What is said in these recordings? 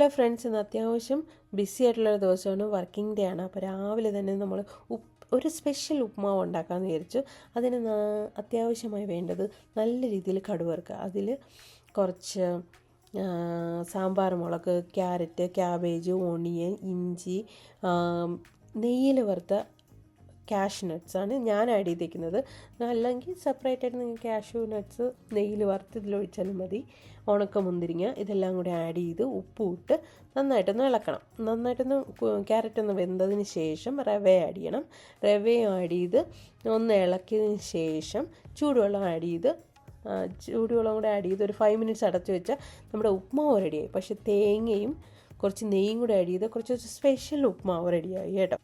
Hello friends ഇന്ന് അത്യാവശ്യം BC ആയിട്ടുള്ളൊരു ദിവസമാണ്. വർക്കിംഗ് ഡേ ആണ്. അപ്പോൾ രാവിലെ തന്നെ നമ്മൾ ഒരു സ്പെഷ്യൽ ഉപ്മാവ് ഉണ്ടാക്കാമെന്ന് വിചാരിച്ചു. അതിന് അത്യാവശ്യമായി വേണ്ടത് നല്ല രീതിയിൽ കടുവറുക്കുക. അതിൽ കുറച്ച് സാമ്പാർ മുളക് ക്യാരറ്റ് ക്യാബേജ് ഓണിയൻ ഇഞ്ചി നെയ്യിൽ വറുത്ത കാഷ്യൂ നട്ട്സ് ആണ് ഞാൻ ആഡ് ചെയ്തേക്കുന്നത്. അല്ലെങ്കിൽ സെപ്പറേറ്റ് ആയിട്ട് നിങ്ങൾ ക്യാഷ് നട്ട്സ് നെയ്യിൽ വറുത്ത് ഇതിലൊഴിച്ചാലും മതി. ഉണക്ക മുന്തിരിങ്ങ ഇതെല്ലാം കൂടി ആഡ് ചെയ്ത് ഉപ്പ് ഇട്ട് നന്നായിട്ടൊന്ന് ഇളക്കണം. നന്നായിട്ടൊന്ന് ക്യാരറ്റ് ഒന്ന് വെന്തതിന് ശേഷം റവ ആഡ് ചെയ്യണം. റവയും ആഡ് ചെയ്ത് ഒന്ന് ഇളക്കിയതിന് ശേഷം ചൂടുവെള്ളം ആഡ് ചെയ്ത് ചൂടുവെള്ളം കൂടെ ആഡ് ചെയ്ത് ഒരു ഫൈവ് മിനിറ്റ്സ് അടച്ചു വെച്ചാൽ നമ്മുടെ ഉപ്മാവ് റെഡിയായി പക്ഷേ തേങ്ങയും കുറച്ച് നെയ്യും കൂടെ ആഡ് ചെയ്ത് കുറച്ച് സ്പെഷ്യൽ ഉപ്മാവ് റെഡിയായി കേട്ടോ.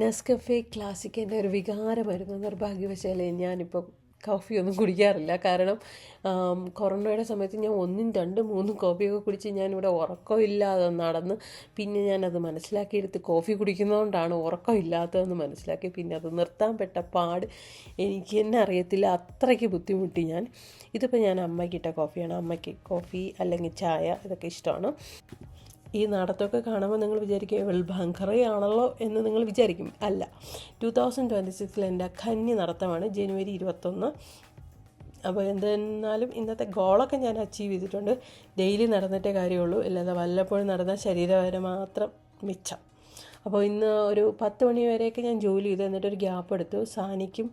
നെസ്കഫെ ക്ലാസിക് എന്റെ ഒരു വികാരമായിരുന്നു. നിർഭാഗ്യവശാലേ ഞാനിപ്പോൾ കോഫി ഒന്നും കുടിക്കാറില്ല. കാരണം കൊറോണയുടെ സമയത്ത് ഞാൻ ഒന്നും രണ്ടും മൂന്നും കോഫിയൊക്കെ കുടിച്ച് ഞാനിവിടെ ഉറക്കമില്ലാതെ നടന്ന് പിന്നെ ഞാനത് മനസ്സിലാക്കിയെടുത്ത് കോഫി കുടിക്കുന്നതുകൊണ്ടാണ് ഉറക്കമില്ലാത്തതെന്ന് മനസ്സിലാക്കി. പിന്നെ അത് നിർത്താൻ പെട്ട പാട് എനിക്ക് തന്നെ അറിയത്തില്ല. അത്രയ്ക്ക് ബുദ്ധിമുട്ടി ഞാൻ. ഇതിപ്പോൾ ഞാൻ അമ്മയ്ക്കിട്ട കോഫിയാണ് അമ്മയ്ക്ക് കോഫി അല്ലെങ്കിൽ ചായ ഇതൊക്കെ ഇഷ്ടമാണ്. ഈ നടത്തമൊക്കെ കാണുമ്പോൾ നിങ്ങൾ വിചാരിക്കും ഇവൾ ഭങ്കറയാണല്ലോ എന്ന് നിങ്ങൾ വിചാരിക്കും. അല്ല. ടു തൗസൻഡ് ട്വന്റി സിക്സിൽ എന്റെ കന്നി നടത്തമാണ് ജനുവരി ഇരുപത്തൊന്ന്. അപ്പോൾ എന്തെന്നാലും ഇന്നത്തെ ഗോളൊക്കെ ഞാൻ അച്ചീവ് ചെയ്തിട്ടുണ്ട്. ഡെയിലി നടന്നിട്ടേ കാര്യമുള്ളൂ. അല്ലാതെ വല്ലപ്പോഴും നടന്ന ശരീരവരെ മാത്രം മിച്ചം. അപ്പോൾ ഇന്ന് ഒരു പത്ത് മണി വരെയൊക്കെ ഞാൻ ജോലി ചെയ്തു. എന്നിട്ടൊരു ഗ്യാപ്പ് എടുത്തു. സാനിക്കും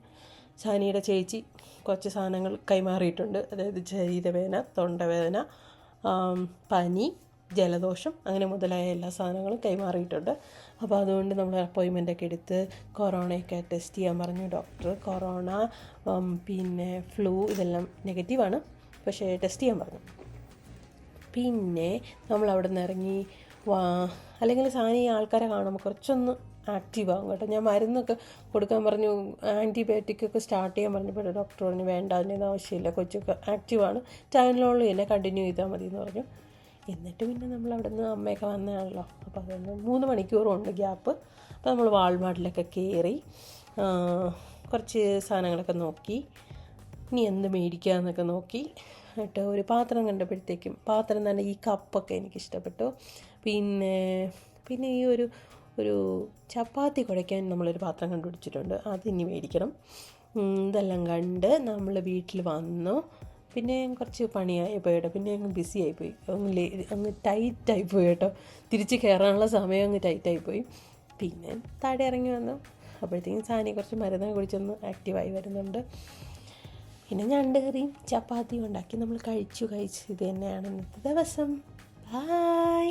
സാനിയുടെ ചേച്ചി കുറച്ച് സാധനങ്ങൾ കൈമാറിയിട്ടുണ്ട്. അതായത് ശരീരവേദന തൊണ്ടവേദന പനി ജലദോഷം അങ്ങനെ മുതലായ എല്ലാ സാധനങ്ങളും കൈമാറിയിട്ടുണ്ട്. അപ്പോൾ അതുകൊണ്ട് നമ്മൾ അപ്പോയിൻമെന്റ് ഒക്കെ എടുത്ത് കൊറോണയൊക്കെ ടെസ്റ്റ് ചെയ്യാൻ പറഞ്ഞു. ഡോക്ടർ കൊറോണ പിന്നെ ഫ്ലൂ ഇതെല്ലാം നെഗറ്റീവാണ് പക്ഷേ ടെസ്റ്റ് ചെയ്യാൻ പറഞ്ഞു. പിന്നെ നമ്മൾ അവിടെ നിന്ന് ഇറങ്ങി അല്ലെങ്കിൽ സാധനം ഈ ആൾക്കാരെ കാണുമ്പോൾ കുറച്ചൊന്ന് ആക്റ്റീവ് ആകും കേട്ടോ. ഞാൻ മരുന്നൊക്കെ കൊടുക്കാൻ പറഞ്ഞു ആന്റിബയോട്ടിക് ഒക്കെ സ്റ്റാർട്ട് ചെയ്യാൻ പറഞ്ഞപ്പോൾ ഡോക്ടർ പറഞ്ഞു വേണ്ട അതിനൊന്നും ആവശ്യമില്ല കൊച്ചൊക്കെ ആക്റ്റീവാണ് ടൈമിനുള്ളിൽ തന്നെ കണ്ടിന്യൂ ചെയ്താൽ മതി എന്ന് പറഞ്ഞു. എന്നിട്ട് പിന്നെ നമ്മൾ അവിടെ നിന്ന് അമ്മയൊക്കെ വന്നതാണല്ലോ. അപ്പോൾ അതുകൊണ്ട് മൂന്ന് മണിക്കൂറുണ്ട് ഗ്യാപ്പ് അപ്പോൾ നമ്മൾ വാൾമാർട്ടിലൊക്കെ കയറി കുറച്ച് സാധനങ്ങളൊക്കെ നോക്കി ഇനി എന്ത് മേടിക്കാമെന്നൊക്കെ നോക്കി എന്നിട്ട് ഒരു പാത്രം കണ്ടപ്പോഴത്തേക്കും പാത്രം തന്നെ ഈ കപ്പൊക്കെ എനിക്ക് ഇഷ്ടപ്പെട്ടു. പിന്നെ പിന്നെ ഈ ഒരു ഒരു ചപ്പാത്തി കുഴയ്ക്കാൻ നമ്മളൊരു പാത്രം കണ്ടുപിടിച്ചിട്ടുണ്ട്. അത് ഇനി മേടിക്കണം ഇതെല്ലാം കണ്ട് നമ്മൾ വീട്ടിൽ വന്നു. പിന്നെ കുറച്ച് പണിയായി പോയി കേട്ടോ പിന്നെ അങ്ങ് ബിസി ആയിപ്പോയി. അങ്ങ് ലേ അങ്ങ് ടൈറ്റായി പോയി കേട്ടോ. തിരിച്ച് കയറാനുള്ള സമയം അങ്ങ് ടൈറ്റായി പോയി. പിന്നെ താഴെ ഇറങ്ങി വന്നു. അപ്പോഴത്തേക്കും സാനി കുറച്ച് മരുന്ന് കുടിച്ചൊന്ന് ആക്റ്റീവായി വരുന്നുണ്ട്. പിന്നെ ഞണ്ട് കറിയും ചപ്പാത്തിയും ഉണ്ടാക്കി. നമ്മൾ കഴിച്ചു കഴിച്ചു. ഇത് തന്നെയാണ് ഇന്നത്തെ ദിവസം. ബായ്